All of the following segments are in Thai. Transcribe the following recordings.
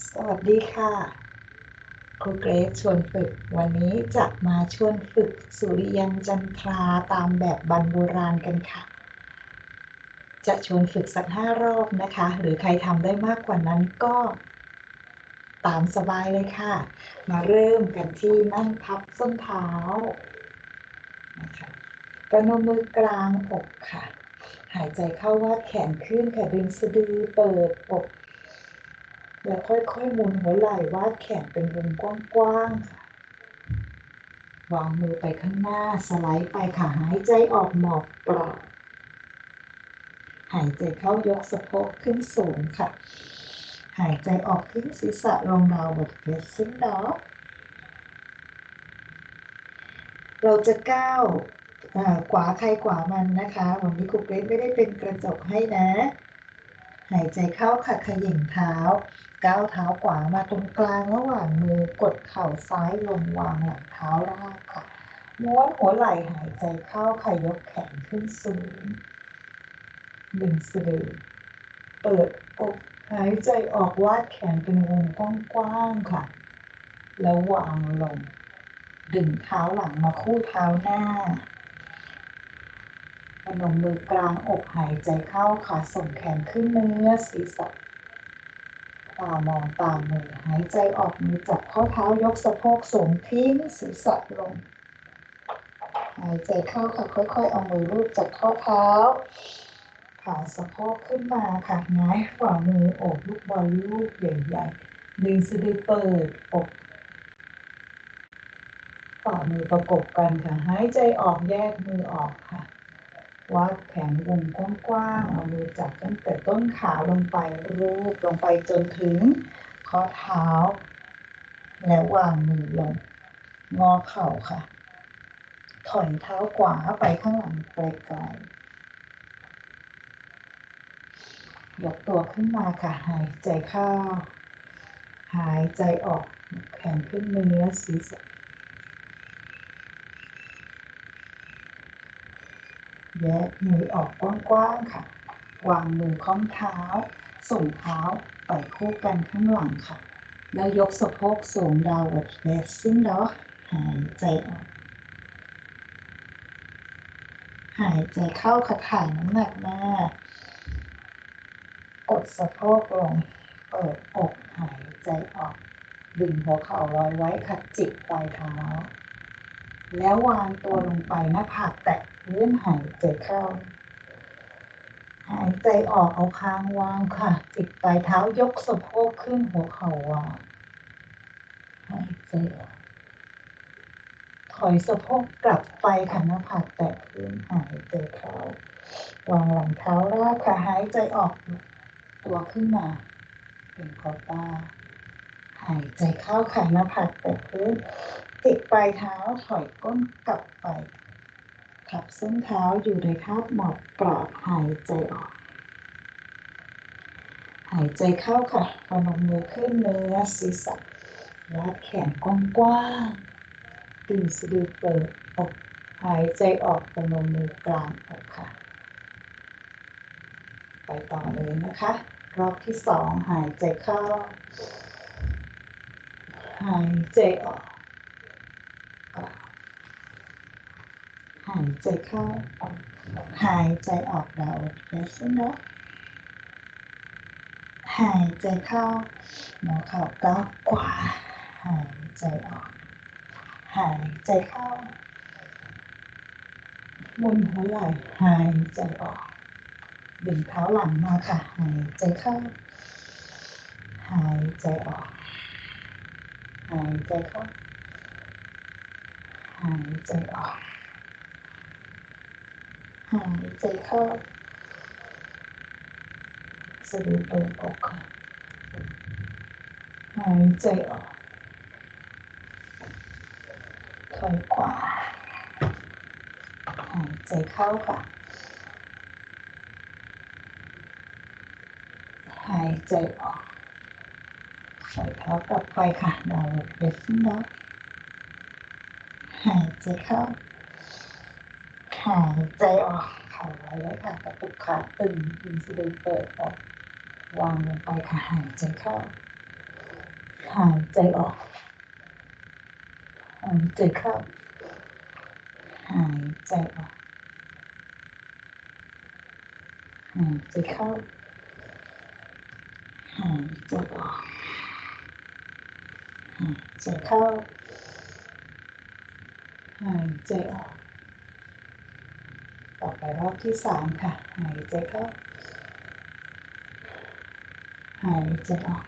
สวัสดีค่ะ ครูเกรซชวนฝึก วันนี้จะมาชวนฝึกสุริยันจันทราตามแบบบรรโบราณกันค่ะ จะชวนฝึกสักห้ารอบนะคะ หรือใครทำได้มากกว่านั้นก็ตามสบายเลยค่ะ มาเริ่มกันที่นั่งพับส้นเท้านะคะประนมมือกลางอกค่ะ หายใจเข้าว่าแขนขึ้นค่ะดึงสะดือเปิดอก แล้วค่อยๆหมุนหัวไหล่วาดแขนเป็นวงกว้างๆค่ะวางมือไปข้างหน้าสไลด์ไปค่ะหายใจออกหมอบปลอบหายใจเข้ายกสะโพกขึ้นสูงค่ะ หายใจออกทิ้งศีรษะลงดาวบดเฟสซิ่งดอกเราจะก้าวขวาใครขวามันนะคะวันนี้ครูเกรซไม่ได้เป็นกระจกให้นะ หายใจเข้าค่ะขย่งเท้า ก้าวเท้าขวามาตรงกลางระหว่างมือกดเข่าซ้ายลงวางหลังเท้าราบค่ะ ม้วนหัวไหล่หายใจเข้าค่ะยกแขนขึ้นสูงดึงสะดือเปิดอกหายใจออกวาดแขนเป็นวงกว้างๆค่ะ แล้ววางลง ดึงเท้าหลังมาคู่เท้าหน้าพนมมือกลางอกหายใจเข้าค่ะส่งแขนขึ้นเนื้อศีรษะ มองตามมือหายใจออกมือจับข้อเท้ายกสะโพกสูงทิ้งศีรษะลง หายใจเข้าค่ะค่อยๆ เอามือรูปจากข้อเท้าขาสะโพกขึ้นมาค่ะง้ายฝ่ามือโอบลูกบอลลูกใหญ่ๆดึงสะดือเปิดอกฝ่ามือประกบกันค่ะหายใจออกแยกมือออกค่ะ วาดแขนวงกว้างๆ เอามือจับตั้งแต่ต้นขาลงไปรูปลงไปจนถึงข้อเท้า แล้ววางมือลง งอเข่าค่ะ ถอยเท้าขวาไปข้างหลังไกลๆยกตัวขึ้นมาค่ะ หายใจเข้า หายใจออก แขนขึ้นเนื้อศีรษะ แยกมือออกกว้างๆค่ะ วางมือค้อมเท้า ส่งเท้าไปคู่กันข้างหลังค่ะ แล้วยกสะโพกสูงดาวด์เฟสซิ่งด็อกหายใจออก หายใจเข้าค่ะถ่ายน้ำหนักหน้ากดสะโพกลง เปิดอกหายใจออก ดึงหัวเข่าลอยไว้ค่ะจิกปลายเท้า แล้ววางตัวลงไปหน้าผากแตะพื้นหายใจเข้า หายใจออกเอาค้างวางค่ะ จิกปลายเท้ายกสะโพกขึ้นหัวเข่าวางหายใจออกถอยสะโพกกลับไปค่ะหน้าผากแตะพื้นหายใจเข้าวางหลังเท้าราบค่ะหายใจออก ตัวขึ้นมา เป็นคอต้าหายใจเข้าค่ะหน้าผากแตะพื้น ติดปลายเท้าถอยก้นกลับไปทับส้นเท้าอยู่ในท่าหมอบกราบหายใจออก หายใจเข้าค่ะพนมมือขึ้นเนื้อศีรษะวาดแขนกว้างๆดึงสะดือเปิดอกหายใจออกพนมมือกลางอกค่ะ ไปต่อเลยนะคะ รอบที่สองหายใจเข้า หายใจออก หายใจเข้าออกหายใจออกดาวเฟสนาะหายใจเข้าหมอเข่าก้าวขวาหายใจออก หายใจเข้ามุนหัวไหล่หายใจออกดึงเท้าหลังมาค่ะ หายใจเข้า หายใจออก หายใจเข้า หายใจออก หายใจเข้าสะดือเปิดอกค่ะหายใจออกถอยขวาหายใจเข้าค่ะ หายใจออกใส่เท้ากลับไปค่ะดาวเบสซิ่งด็อก สิคะหายใจออกหายไว้เลยค่ะกระตุกขาตึงอินซูลินเปิดออกวางลงไปค่ะหายใจเข้าหายใจออกหายใจเข้าหายใจออกหายใจเข้าหายใจออกหายใจเข้า หายใจออกออกไปรอบที่สามค่ะ หายใจเข้า หายใจออก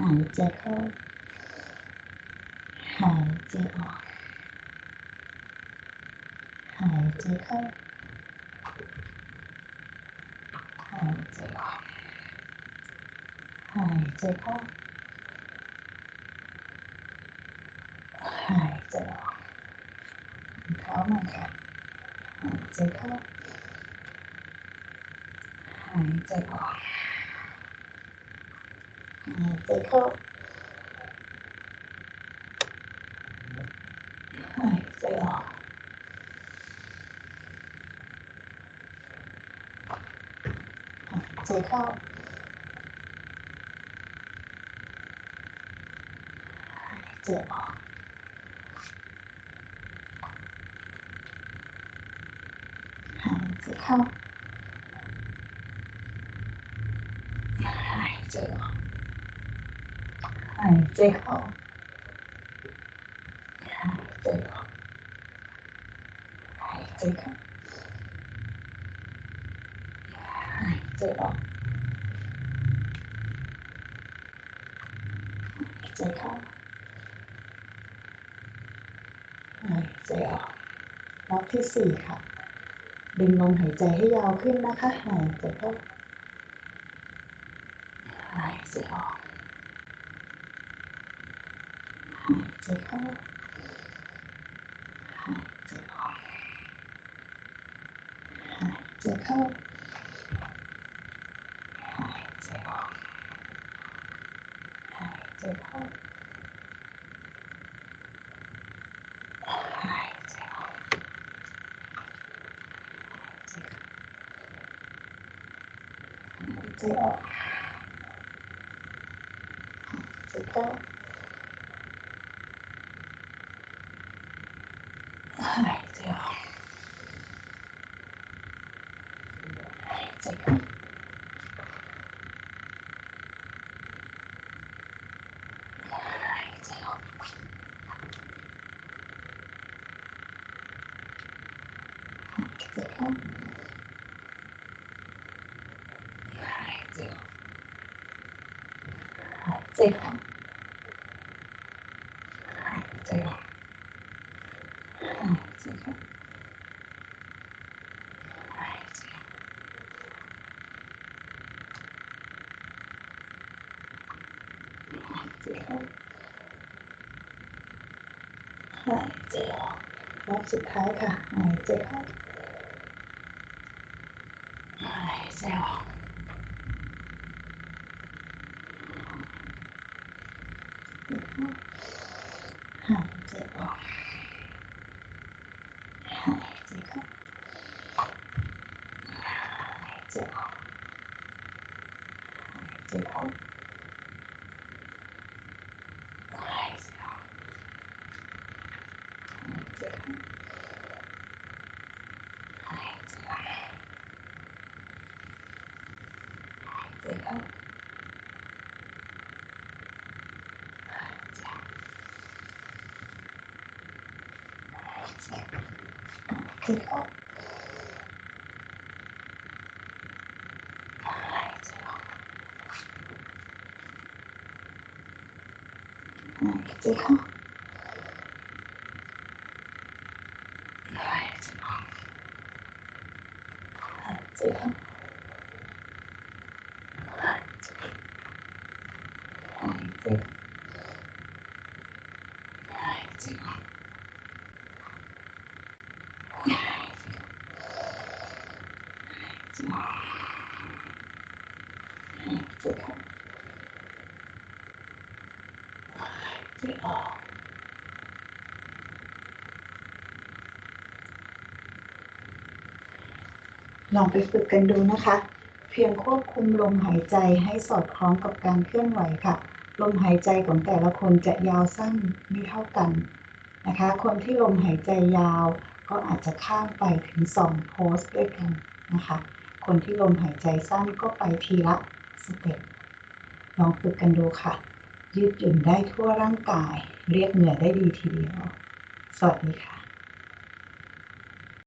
หายใจเข้า หายใจออก หายใจเข้า หายใจออก หายใจเข้า หายใจออก，再吸，哈，再吸，哈，再吸，再吸，再。你看。哎，这个，哎，最后，哎，这个，哎，这个，哎，这个，这个，哎，这个，老去试一下。 ดึงลมหายใจให้ยาวขึ้นนะคะ หายใจเข้าหายใจออกหายใจเข้าหายใจออกหายใจเข้า 哎，这样。哎，这样。哎，这个。哎，这样。哎，这样。哎，这样。哎，这样。哎，这样。哎，这样。哎，这样。好，最后了。哎，这样。哎，这样。Yeah. ยใจออกหายใจออก หายใจเข้าหายใจออกลองไปฝึกกันดูนะคะ เพียงควบคุมลมหายใจให้สอดคล้องกับการเคลื่อนไหวค่ะ ลมหายใจของแต่ละคนจะยาวสั้นไม่เท่ากันนะคะ คนที่ลมหายใจยาวก็อาจจะข้ามไปถึง 2 โพสด้วยกันนะคะ คนที่ลมหายใจสั้นก็ไปทีละ สเต็ปลองฝึกกันดูค่ะ ยืดหยุ่นได้ทั่วร่างกาย เรียกเหงื่อได้ดีทีเดียว สวัสดีค่ะ